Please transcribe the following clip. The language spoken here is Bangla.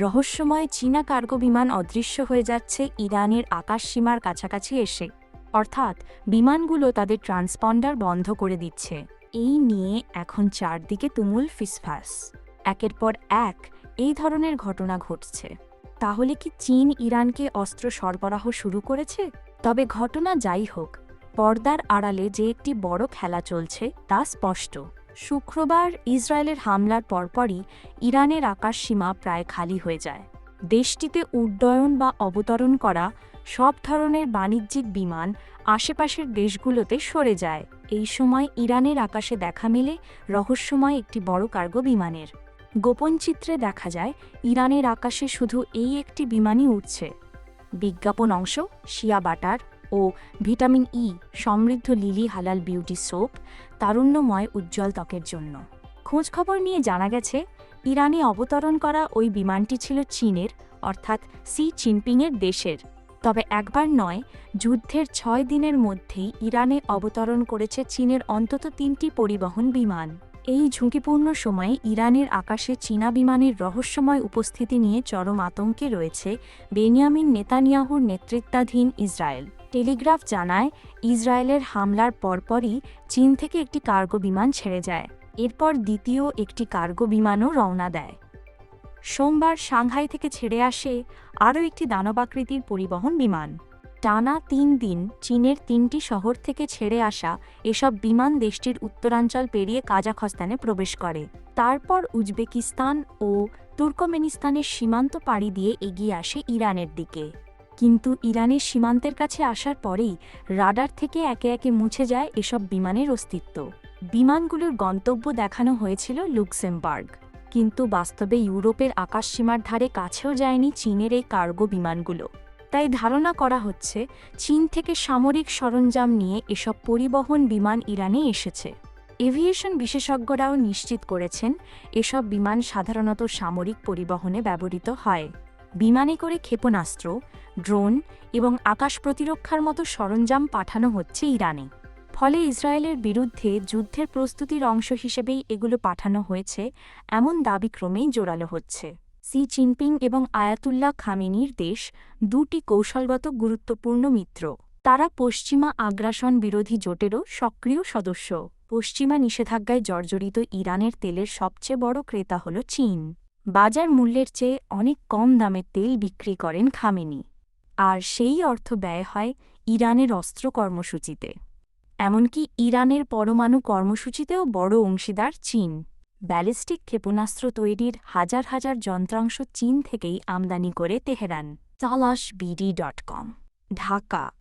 রহস্যময় চীনা কার্গো বিমান অদৃশ্য হয়ে যাচ্ছে ইরানের আকাশসীমার কাছাকাছি এসে। অর্থাৎ বিমানগুলো তাদের ট্রান্সপন্ডার বন্ধ করে দিচ্ছে। এই নিয়ে এখন চারদিকে তুমুল ফিসফাস। একের পর এক এই ধরনের ঘটনা ঘটছে। তাহলে কি চীন ইরানকে অস্ত্র সরবরাহ শুরু করেছে? তবে ঘটনা যাই হোক, পর্দার আড়ালে যে একটি বড় খেলা চলছে তা স্পষ্ট। শুক্রবার ইসরায়েলের হামলার পরপরই ইরানের আকাশসীমা প্রায় খালি হয়ে যায়। দেশটিতে উড্ডয়ন বা অবতরণ করা সব ধরনের বাণিজ্যিক বিমান আশেপাশের দেশগুলোতে সরে যায়। এই সময় ইরানের আকাশে দেখা মেলে রহস্যময় একটি বড় কার্গো বিমানের। গোপন চিত্রে দেখা যায়, ইরানের আকাশে শুধু এই একটি বিমানই উঠছে বিজ্ঞাপন অংশ শিয়া বাটার। ও ভিটামিন ই সমৃদ্ধ লিলি হালাল বিউটি সোপ, তারুণ্যময় উজ্জ্বল ত্বকের জন্য। খোঁজখবর নিয়ে জানা গেছে, ইরানে অবতরণ করা ওই বিমানটি ছিল চীনের, অর্থাৎ সি চিনপিংয়ের দেশের। তবে একবার নয়, যুদ্ধের ছয় দিনের মধ্যেই ইরানে অবতরণ করেছে চীনের অন্তত তিনটি পরিবহন বিমান। এই ঝুঁকিপূর্ণ সময়ে ইরানের আকাশে চীনা বিমানের রহস্যময় উপস্থিতি নিয়ে চরম আতঙ্কে রয়েছে বেনিয়ামিন নেতানিয়াহুর নেতৃত্বাধীন ইসরায়েল। টেলিগ্রাফ জানায়, ইসরায়েলের হামলার পরপরই চীন থেকে একটি কার্গো বিমান ছেড়ে যায়। এরপর দ্বিতীয় একটি কার্গো বিমানও রওনা দেয়। সোমবার সাংহাই থেকে ছেড়ে আসে আরও একটি দানবাকৃতির পরিবহন বিমান। টানা তিন দিন চীনের তিনটি শহর থেকে ছেড়ে আসা এসব বিমান দেশটির উত্তরাঞ্চল পেরিয়ে কাজাখস্তানে প্রবেশ করে। তারপর উজবেকিস্তান ও তুর্কমেনিস্তানের সীমান্ত পাড়ি দিয়ে এগিয়ে আসে ইরানের দিকে। কিন্তু ইরানের সীমান্তের কাছে আসার পরেই রাডার থেকে একে একে মুছে যায় এসব বিমানের অস্তিত্ব। বিমানগুলোর গন্তব্য দেখানো হয়েছিল লুক্সেমবার্গ। কিন্তু বাস্তবে ইউরোপের আকাশসীমার ধারে কাছেও যায়নি চীনের এই কার্গো বিমানগুলো। তাই ধারণা করা হচ্ছে, চীন থেকে সামরিক সরঞ্জাম নিয়ে এসব পরিবহন বিমান ইরানে এসেছে। এভিয়েশন বিশেষজ্ঞরাও নিশ্চিত করেছেন, এসব বিমান সাধারণত সামরিক পরিবহনে ব্যবহৃত হয়। বিমানে করে ক্ষেপণাস্ত্র, ড্রোন এবং আকাশ প্রতিরক্ষার মতো সরঞ্জাম পাঠানো হচ্ছে ইরানে। ফলে ইসরায়েলের বিরুদ্ধে যুদ্ধের প্রস্তুতির অংশ হিসেবেই এগুলো পাঠানো হয়েছে, এমন দাবি ক্রমেই জোরালো হচ্ছে। সি চিনপিং এবং আয়াতুল্লাহ খামেনির দেশ দুটি কৌশলগত গুরুত্বপূর্ণ মিত্র। তারা পশ্চিমা আগ্রাসন বিরোধী জোটেরও সক্রিয় সদস্য। পশ্চিমা নিষেধাজ্ঞায় জর্জরিত ইরানের তেলের সবচেয়ে বড় ক্রেতা হল চীন। বাজার মূল্যের চেয়ে অনেক কম দামে তেল বিক্রি করেন খামেনি। আর সেই অর্থ ব্যয় হয় ইরানের অস্ত্র কর্মসূচিতে। এমনকি ইরানের পরমাণু কর্মসূচিতেও বড় অংশীদার চীন। ব্যালিস্টিক ক্ষেপণাস্ত্র তৈরির হাজার হাজার যন্ত্রাংশ চীন থেকেই আমদানি করে তেহরান। তালাশ বিডি ডট কম। ঢাকা।